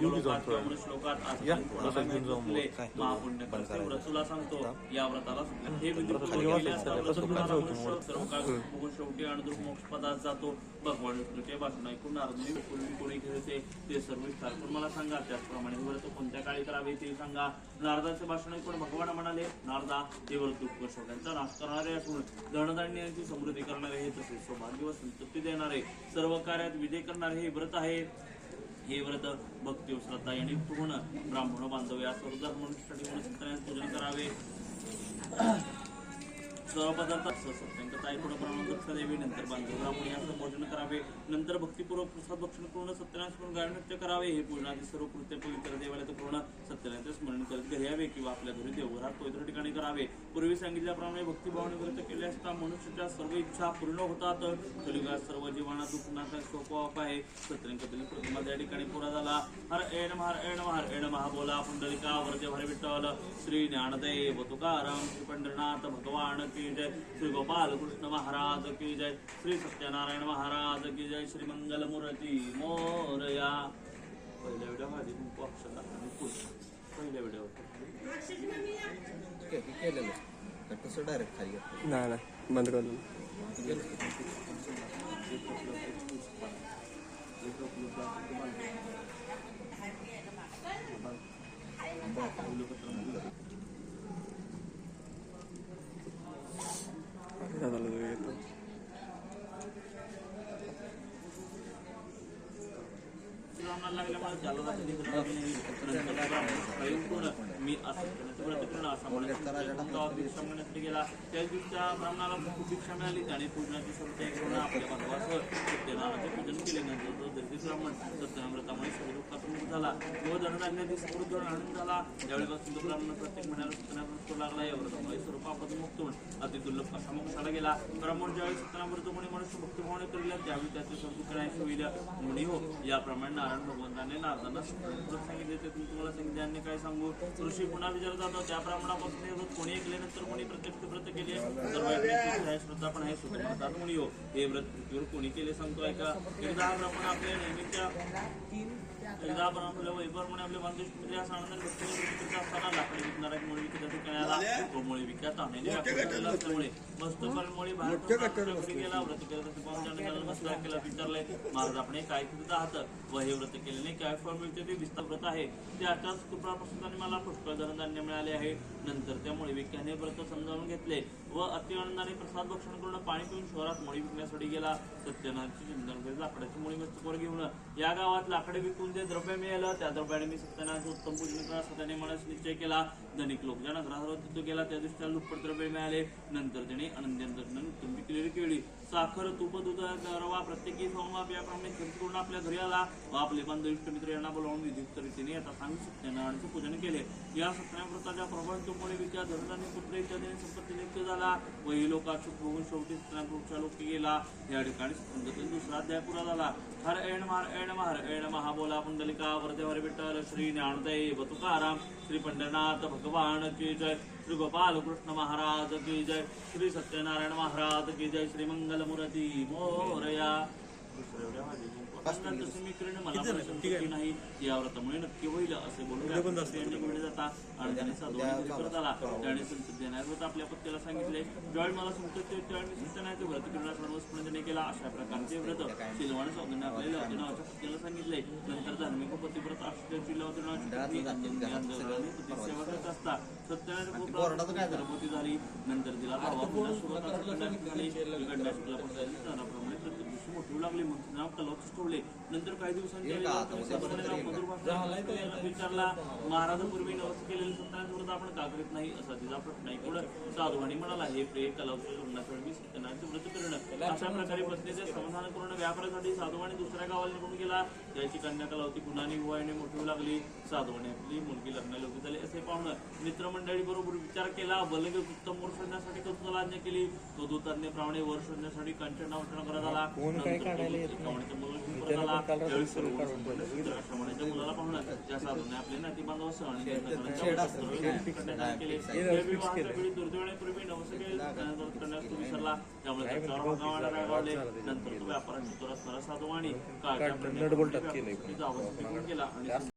श्लोकात? महापुण्य करते तुला सांगतो या व्रताला. हे. शेवटी अणुदूर मोक्षपदात जातो. भगवान विष्णूचे भाषण ऐकून नारदनी पूर्वी कोणी खेळते ते सर्व विस्तार करून मला सांगा. त्याचप्रमाणे हे व्रत कोणत्या काळी करावे ते सांगा. नारदाचे भाषण ऐकून भगवान म्हणाले नारदा हे व्रत दुःख शोकांचा नाश करणारे असून धनधान्याची समृद्धी करणारे हे तसेच सौभाग्य व संतप्ती देणारे. सर्व कार्यात विजय करणारे हे व्रत आहे. हे व्रत भक्ती श्रद्धा यांनी पूर्ण ब्राह्मण बांधव या सर्व धर्मनिष्ठाने म्हणून पूजन करावे. सर्व पदार्थ सत्यांक ताईपुढे प्रमाण दक्ष देवी नंतर बांधव ब्राह्मण याचं भोजन करावे. नंतर भक्तीपूर्वक प्रसाद भक्षण पूर्ण सत्यनाश करून गायन नृत्य करावे. हे पूजनाचे सर्व कृत्य पवित्र देवाला पूर्ण सत्यनाचे स्मरण करत घरी यावे किंवा आपल्या घरी देवघरात पवित्र ठिकाणी करावे. पूर्वी सांगितल्याप्रमाणे भक्तिभावाने व्रत केले असता मनुष्याच्या सर्व इच्छा पूर्ण होतात. कलियुगात सर्व जीवांना दुःखनाचा सोपवाप आहे. सत्यंकतील प्रतिमा त्या ठिकाणी पुरा झाला. हर एण महार एण महार एण महाबोला पुंडलिका वरजे भर विठ्ठल. श्री ज्ञानदेव तुकाराम श्री पंढरनाथ भगवान की जय. श्री गोपाल कृष्ण महाराज की जय. श्री सत्यनारायण महाराज की जय. श्री मंगल मूर्ती मोरया. पहिल्या व्हिडिओ माझी खूप अक्षर आणि पुढचा पहिल्या व्हिडिओ केलेलं का तसं डायरेक्ट खाली घेतलं? नाही नाही बंद करून झालं मी असं असा भिक्षा म्हणण्यासाठी गेला. त्याच दिवसच्या ब्राह्मणाला खूप भिक्षा मिळाली त्याने पूजनाची सर्व करून आपल्या बांधवास सत्यनारायणाचे पूजन केले. नंतर तो ब्राह्मण सत्यनाव्रतामुळे सर्व झाला. व धनधान्याची समृद्ध आनंद झाला. त्यावेळेपासून तो ब्राह्मण प्रत्येक महिन्याला सत्यनारायण लागला या व्रतामुळे स्वरूपापासून मुक्त होऊन अति दुर्लभ कसा मोक्षाला गेला? ब्राह्मण ज्यावेळी सत्यनाव्रत कोणी मनुष्य भक्तिभावने करील त्यावेळी त्याचे संतुष होईल. मुनी हो याप्रमाणे नारायण भगवंताने नारदांना व्रत सांगितले ते तुम्हाला सांगितले अन्य काय सांगू ऋषी पुन्हा विचारत होता त्या ब्राह्मणापासून कोणी ऐकल्यानंतर कोणी प्रत्यक्ष व्रत केले तर आहे, श्रद्धा पण आहे सुद्धा म्हणतात मुनी हो हे व्रत पृथ्वीवर कोणी केले सांगतो ऐका एकदा हा ब्राह्मण आपल्या नेहमीच्या एकदा आपण आपल्या वैभव म्हणे आपल्या बांधुष्ट या सानंदाने भक्तीने वृत्ती करत असताना लाकडी विकणारा एक मुळे विकत ठिकाणी आला तो मुळे विकत आणलेली व्यापारी असल्यामुळे मस्त गेला व्रत त्याला नमस्कार केला विचारलंय. महाराज आपण काय करत आहात व हे व्रत केल्याने काय फळ मिळते ते विस्तार व्रत आहे. ते आताच कृपापासून मला पुष्कळ धनधान्य मिळाले आहे. नंतर त्यामुळे विक्याने व्रत समजावून घेतले व अति आनंदाने प्रसाद भक्षण करून पाणी पिऊन शहरात मळी विकण्यासाठी गेला. सत्यनारायणची चिंतन करीत लाकडाची मुळी मस्तकोर घेऊन या गावात लाकडे विकून जे द्रव्य मिळालं त्या द्रव्याने मी सत्यनाथ उत्तम पूजन करा असं त्याने मनास निश्चय केला. धनिक लोक ज्या नगरावर तिथं गेला त्या दिवशी त्याला दुप्पट द्रव्य मिळाले. नंतर त्याने आनंदानंद उत्तम विकलेली केळी साखर तूप दूध रवा प्रत्येकी संवाप याप्रमाणे खर्च करून आपल्या घरी आला. व आपले बांधव इष्ट मित्र यांना बोलावून विधियुक्त रीतीने आता सांगू सत्यनारायणाचे पूजन केले. या सत्यनाव्रताच्या प्रबंधमुळे विचार धनधान्य पुत्र इत्यादी संपत्ती लिप्त झाला व ही लोक अचूक बघून शेवटी सत्यनावृक्षा लोक गेला. या ठिकाणी दुसरा अध्याय पुरा झाला हर एण मार एण मार एण महाबोला पुंडलिका वरदे हर विठ्ठल श्री ज्ञानदेव तुकाराम श्री पंढरनाथ भगवान की जय श्री गोपाल कृष्ण महाराज की जय श्री सत्यनारायण महाराज की जय श्री मंगल मुरती मोरया दुसऱ्या नाही या व्रतामुळे नक्की होईल असे बोलून जाता साधूने आला त्याने संत देण्यात व्रत आपल्या पत्नीला सांगितले ज्यावेळी मला संकट येते त्यावेळी मी सत्यनारायणचे व्रत करण्यास सर्वस्पणे केला. अशा प्रकारचे व्रत शिलवाने सौंदर्य आपल्या लवती नावाच्या पत्नीला सांगितले नंतर धार्मिक पतिव्रत सेवा करत असता. सत्यनारायण गर्भवती झाली. नंतर तिला भावा पुन्हा सुरुवात झाली. बिघडण्यास दिवशी मोठू लागली मग नाव कलावतीच ठेवले. नंतर काही दिवसांनी विचारला. महाराज पूर्वी नवस केलेले व्रत आपण का करीत नाही असा तिचा प्रश्न ऐकून साधवानी म्हणाला हे प्रिय कलावती लग्नाच्या वेळी मी सत्यनारायणचे व्रत करणं. अशा प्रकारे पत्नीचे समाधान करून व्यापारासाठी साधवानी दुसऱ्या गावाला निघून गेला. त्याची कन्या कलावती पुन्हा निवयाने मोठी लागली. साधवाने आपली मुलगी लग्न योग्य झाली. मित्रमंडळी बरोबर विचार केला बलग उत्तम वर शोधण्यासाठी आज्ञा केली. तो दूताज्ञेप्रमाणे वर शोधण्यासाठी कंचन नावटणा करत आला. मुलाला पाहुणं त्या साधूने आपले नाती बांधव करण्यात केले दुर्दैवाने करण्यास तो विसरला. त्यामुळे रागावले नंतर तो व्यापारात साधू आणि. केला आणि